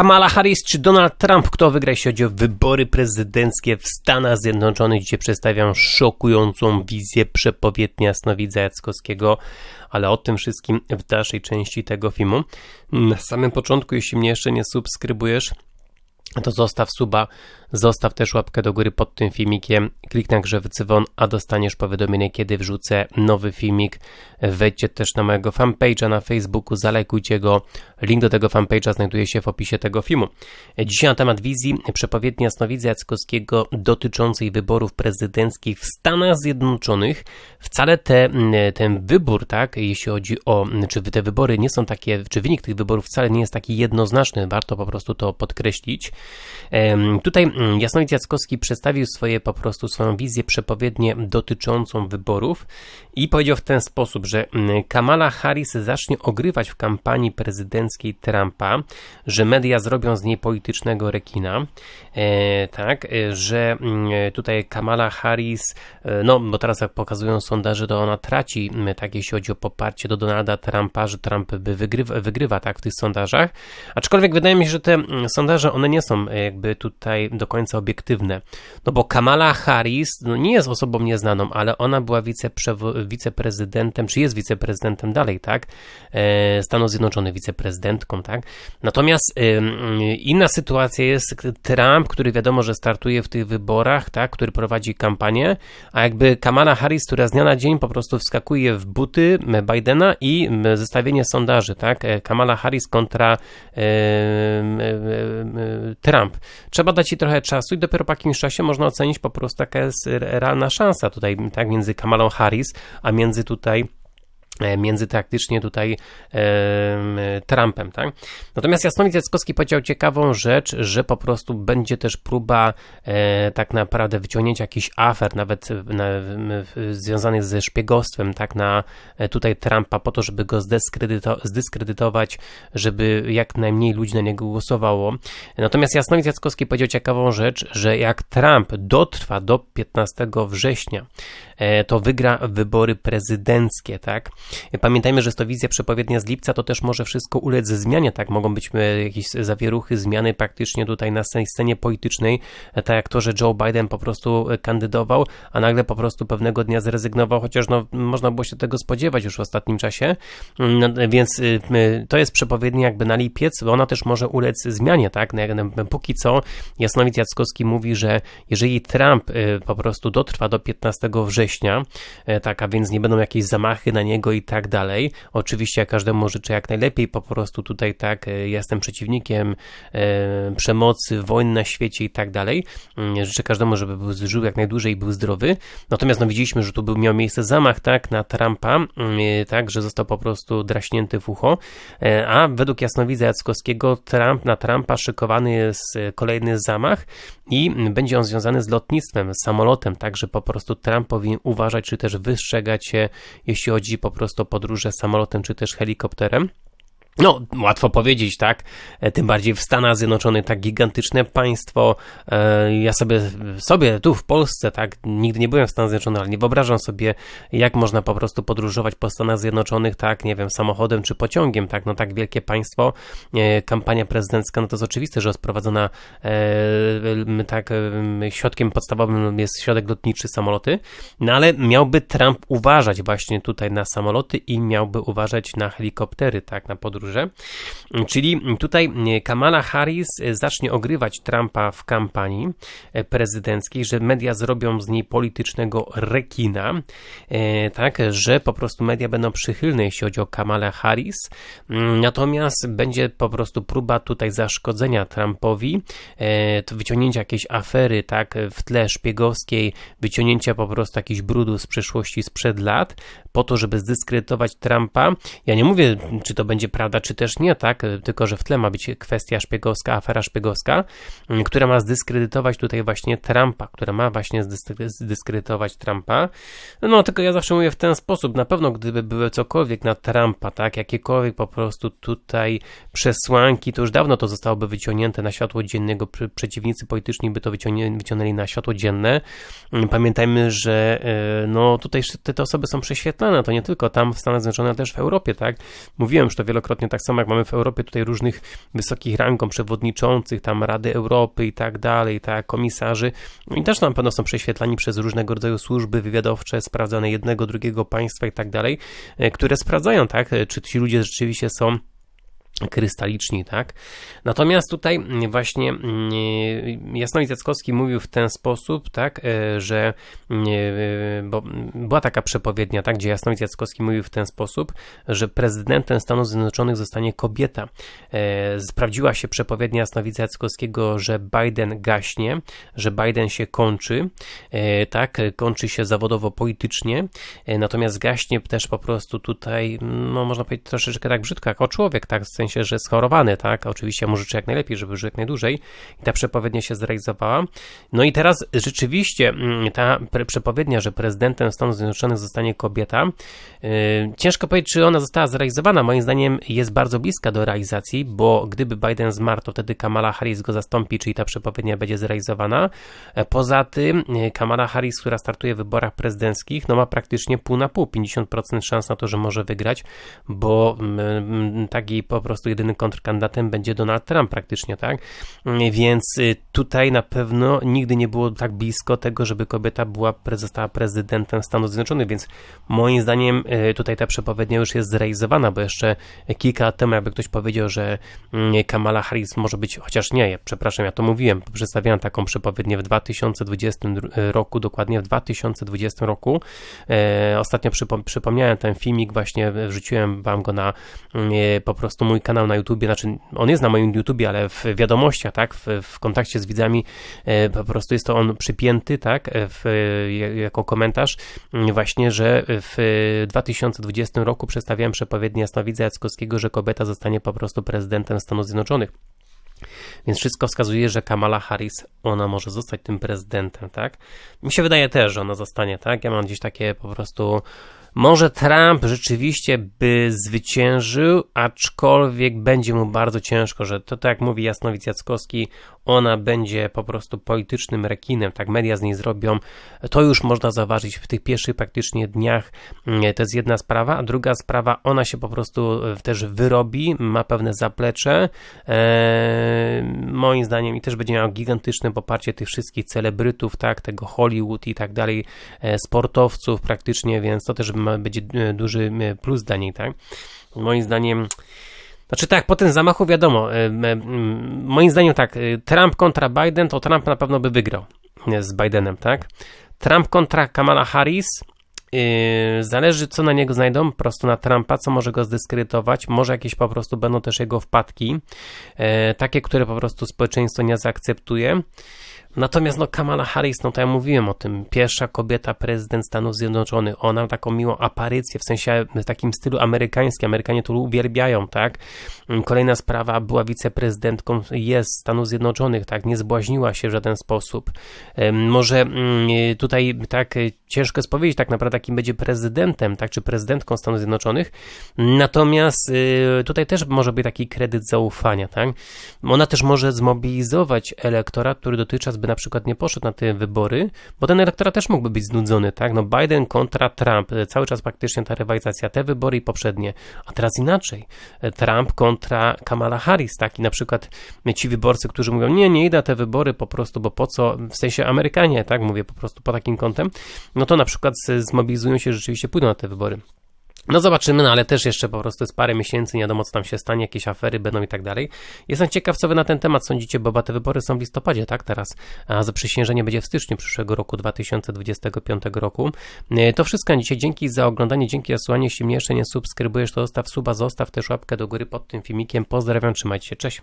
Kamala Harris czy Donald Trump? Kto wygra, jeśli chodzi o wybory prezydenckie w Stanach Zjednoczonych, gdzie przedstawiam szokującą wizję przepowiednia Jasnowidza Jackowskiego, ale o tym wszystkim w dalszej części tego filmu. Na samym początku, jeśli mnie jeszcze nie subskrybujesz, to zostaw suba, zostaw też łapkę do góry pod tym filmikiem, klik na grze dzwon, a dostaniesz powiadomienie, kiedy wrzucę nowy filmik. Wejdźcie też na mojego fanpage'a na Facebooku, zalajkujcie go. Link do tego fanpage'a znajduje się w opisie tego filmu. Dzisiaj na temat wizji przepowiedni jasnowidza Jackowskiego dotyczącej wyborów prezydenckich w Stanach Zjednoczonych. Wcale te, ten wybór, tak, jeśli chodzi o, czy te wybory nie są takie, czy wynik tych wyborów wcale nie jest taki jednoznaczny, warto po prostu to podkreślić. Tutaj mm, Jasnowidz Jackowski przedstawił swoje po prostu swoją wizję przepowiednie dotyczącą wyborów i powiedział w ten sposób, że mm, Kamala Harris zacznie ogrywać w kampanii prezydenckiej Trumpa, że media zrobią z niej politycznego rekina, e, tak, e, że mm, tutaj Kamala Harris, e, no bo teraz jak pokazują sondaże, to ona traci, tak jeśli chodzi o poparcie do Donalda Trumpa, że Trump by wygrywa, wygrywa tak w tych sondażach, aczkolwiek wydaje mi się, że te sondaże, one nie są jakby tutaj do końca obiektywne. No bo Kamala Harris no nie jest osobą nieznaną, ale ona była wiceprezydentem, czy jest wiceprezydentem dalej, tak? E, Stanów Zjednoczonych, wiceprezydentką, tak? Natomiast inna sytuacja jest Trump, który wiadomo, że startuje w tych wyborach, tak? Który prowadzi kampanię, a jakby Kamala Harris, która z dnia na dzień po prostu wskakuje w buty Bidena i zestawienie sondaży, tak? E, Kamala Harris kontra e, Trump. Trzeba dać ci trochę czasu i dopiero po jakimś czasie można ocenić po prostu jaka jest realna szansa tutaj, tak, między Kamalą Harris, a między tutaj między taktycznie tutaj e, Trumpem, tak? Natomiast Jasnowic Jackowski powiedział ciekawą rzecz, że po prostu będzie też próba e, tak naprawdę wyciągnięcia jakichś afer, nawet na, związanych ze szpiegostwem, tak, na e, tutaj Trumpa po to, żeby go zdyskredyto, zdyskredytować, żeby jak najmniej ludzi na niego głosowało. Natomiast Jasnowic Jackowski powiedział ciekawą rzecz, że jak Trump dotrwa do 15 września, e, to wygra wybory prezydenckie, tak? Pamiętajmy, że jest to wizja przepowiednia z lipca, to też może wszystko ulec zmianie, tak? Mogą być e, jakieś zawieruchy, zmiany praktycznie tutaj na scenie politycznej, tak jak to, że Joe Biden po prostu e, kandydował, a nagle po prostu pewnego dnia zrezygnował, chociaż no, można było się tego spodziewać już w ostatnim czasie, mm, no, więc e, to jest przepowiednia jakby na lipiec, ona też może ulec zmianie, tak? No, póki co Jasnowic Jackowski mówi, że jeżeli Trump po prostu dotrwa do 15 września, tak, a więc nie będą jakieś zamachy na niego i i tak dalej. Oczywiście ja każdemu życzę jak najlepiej, po prostu tutaj tak, e, jestem przeciwnikiem e, przemocy, wojny na świecie i tak dalej. Mm, życzę każdemu, żeby był, żył jak najdłużej i był zdrowy. Natomiast no widzieliśmy, że tu był, miał miejsce zamach, tak, na Trumpa, mm, e, tak, że został po prostu draśnięty w ucho, a według jasnowidza Jackowskiego Trump, na Trumpa szykowany jest kolejny zamach i będzie on związany z lotnictwem, z samolotem, także po prostu Trump powinien uważać, czy też wystrzegać się, jeśli chodzi po prostu podróże samolotem czy też helikopterem. No, łatwo powiedzieć, tak? E, tym bardziej w Stanach Zjednoczonych, tak gigantyczne państwo. E, ja sobie, sobie tu w Polsce, tak, nigdy nie byłem w Stanach Zjednoczonych, ale nie wyobrażam sobie, jak można po prostu podróżować po Stanach Zjednoczonych, tak, nie wiem, samochodem czy pociągiem, tak, no tak wielkie państwo. E, kampania prezydencka, no to jest oczywiste, że jest prowadzona tak, środkiem podstawowym jest środek lotniczy, samoloty, no ale miałby Trump uważać właśnie tutaj na samoloty i miałby uważać na helikoptery, tak, na podróż podróże. Czyli tutaj Kamala Harris zacznie ogrywać Trumpa w kampanii prezydenckiej, że media zrobią z niej politycznego rekina, e, tak, że po prostu media będą przychylne, jeśli chodzi o Kamala Harris. Natomiast będzie po prostu próba tutaj zaszkodzenia Trumpowi, e, wyciągnięcia jakiejś afery, tak, w tle szpiegowskiej, wyciągnięcia po prostu jakichś brudów z przeszłości sprzed lat, po to, żeby zdyskredytować Trumpa. Ja nie mówię, czy to będzie prawda, czy też nie, tak? Tylko, że w tle ma być kwestia szpiegowska, afera szpiegowska, mm, która ma zdyskredytować tutaj właśnie Trumpa, która ma właśnie zdyskredytować Trumpa. No, tylko ja zawsze mówię w ten sposób, na pewno gdyby były cokolwiek na Trumpa, tak? Jakiekolwiek po prostu tutaj przesłanki, to już dawno to zostałoby wyciągnięte na światło dziennego, przeciwnicy polityczni by to wyciągnęli na światło dzienne. Mm, pamiętajmy, że e, no tutaj te osoby są prześwietlane, to nie tylko tam w Stanach Zjednoczonych, ale też w Europie, tak? Mówiłem już to wielokrotnie ostatnio, tak samo jak mamy w Europie tutaj różnych wysokich rangą przewodniczących, tam Rady Europy i tak dalej, tak, komisarzy, i też na pewno są prześwietlani przez różnego rodzaju służby wywiadowcze, sprawdzane jednego, drugiego państwa i tak dalej, które sprawdzają, tak, czy ci ludzie rzeczywiście są krystaliczni, tak? Natomiast tutaj właśnie mm, Jasnowic Jackowski mówił w ten sposób, tak, e, że mm, e, bo była taka przepowiednia, tak, gdzie Jasnowic Jackowski mówił w ten sposób, że prezydentem Stanów Zjednoczonych zostanie kobieta. E, sprawdziła się przepowiednia Jasnowica Jackowskiego, że Biden gaśnie, że Biden się kończy, tak, kończy się zawodowo politycznie, natomiast gaśnie też po prostu tutaj, no można powiedzieć troszeczkę tak brzydko, jako człowiek, tak, w sensie sensie, że schorowany, tak? Oczywiście mu życzę jak najlepiej, żeby żył jak najdłużej i ta przepowiednia się zrealizowała. No i teraz rzeczywiście mm, ta przepowiednia, że prezydentem Stanów Zjednoczonych zostanie kobieta, yy, ciężko powiedzieć, czy ona została zrealizowana. Moim zdaniem jest bardzo bliska do realizacji, bo gdyby Biden zmarł, to wtedy Kamala Harris go zastąpi, czyli ta przepowiednia będzie zrealizowana. E, poza tym yy, Kamala Harris, która startuje w wyborach prezydenckich, no ma praktycznie pół na pół, 50% szans na to, że może wygrać, bo yy, taki po prostu prostu jedynym kontrkandydatem będzie Donald Trump praktycznie, tak? Więc y, tutaj na pewno nigdy nie było tak blisko tego, żeby kobieta była, została prezydentem Stanów Zjednoczonych, więc moim zdaniem y, tutaj ta przepowiednia już jest zrealizowana, bo jeszcze kilka lat temu, jakby ktoś powiedział, że mm, Kamala Harris może być, chociaż nie, przepraszam, ja to mówiłem, przedstawiałem taką przepowiednię w 2020 roku, dokładnie w 2020 roku. E, ostatnio przypomniałem ten filmik, właśnie wrzuciłem wam go na mm, po prostu mój kanał na YouTubie, znaczy on jest na moim YouTubie, ale w wiadomościach, tak, w, w kontakcie z widzami e, po prostu jest to on przypięty, tak, e, w, jako komentarz właśnie, że w 2020 roku przedstawiałem przepowiednię Jasnowidza Jackowskiego, że kobieta zostanie po prostu prezydentem Stanów Zjednoczonych. Więc wszystko wskazuje, że Kamala Harris, ona może zostać tym prezydentem, tak? Mi się wydaje też, że ona zostanie, tak? Ja mam gdzieś takie po prostu może Trump rzeczywiście by zwyciężył, aczkolwiek będzie mu bardzo ciężko, że to tak jak mówi Jasnowic Jackowski, ona będzie po prostu politycznym rekinem, tak media z niej zrobią. To już można zauważyć w tych pierwszych praktycznie dniach. To jest jedna sprawa, a druga sprawa, ona się po prostu też wyrobi, ma pewne zaplecze. Eee, moim zdaniem i też będzie miała gigantyczne poparcie tych wszystkich celebrytów, tak, tego Hollywood i tak dalej, e, sportowców praktycznie, więc to też będzie e, duży plus dla niej, tak. Moim zdaniem znaczy tak, po tym zamachu wiadomo, e, moim zdaniem tak, e, Trump kontra Biden, to Trump na pewno by wygrał z Bidenem, tak? Trump kontra Kamala Harris, Zależy, co na niego znajdą, po prostu na Trumpa, co może go zdyskredytować. Może jakieś po prostu będą też jego wpadki, takie, które po prostu społeczeństwo nie zaakceptuje. Natomiast no Kamala Harris, no to ja mówiłem o tym, pierwsza kobieta prezydent Stanów Zjednoczonych, ona taką miłą aparycję, w sensie w takim stylu amerykańskim, Amerykanie to uwielbiają, tak? Kolejna sprawa, była wiceprezydentką, jest Stanów Zjednoczonych, tak? Nie zbłaźniła się w żaden sposób. Może mm, tutaj tak ciężko jest powiedzieć tak naprawdę, kim będzie prezydentem, tak? Czy prezydentką Stanów Zjednoczonych, natomiast y, tutaj też może być taki kredyt zaufania, tak? Ona też może zmobilizować elektorat, który dotychczas by na przykład nie poszedł na te wybory, bo ten elektorat też mógłby być znudzony, tak? No Biden kontra Trump, cały czas praktycznie ta rywalizacja, te wybory i poprzednie, a teraz inaczej. Trump kontra Kamala Harris, tak? I na przykład ci wyborcy, którzy mówią, nie, nie idę te wybory po prostu, bo po co, w sensie Amerykanie, tak? Mówię po prostu po takim kątem, no to na przykład zmobilizują się, rzeczywiście pójdą na te wybory. No zobaczymy, no ale też jeszcze po prostu jest parę miesięcy, nie wiadomo co tam się stanie, jakieś afery będą i tak dalej. Jestem ciekaw, co wy na ten temat sądzicie, bo te wybory są w listopadzie, tak, teraz, a zaprzysiężenie będzie w styczniu przyszłego roku, 2025 roku. E, to wszystko dzisiaj, dzięki za oglądanie, dzięki za słuchanie, jeśli mnie jeszcze nie subskrybujesz, to zostaw suba, zostaw też łapkę do góry pod tym filmikiem, pozdrawiam, trzymajcie się, cześć.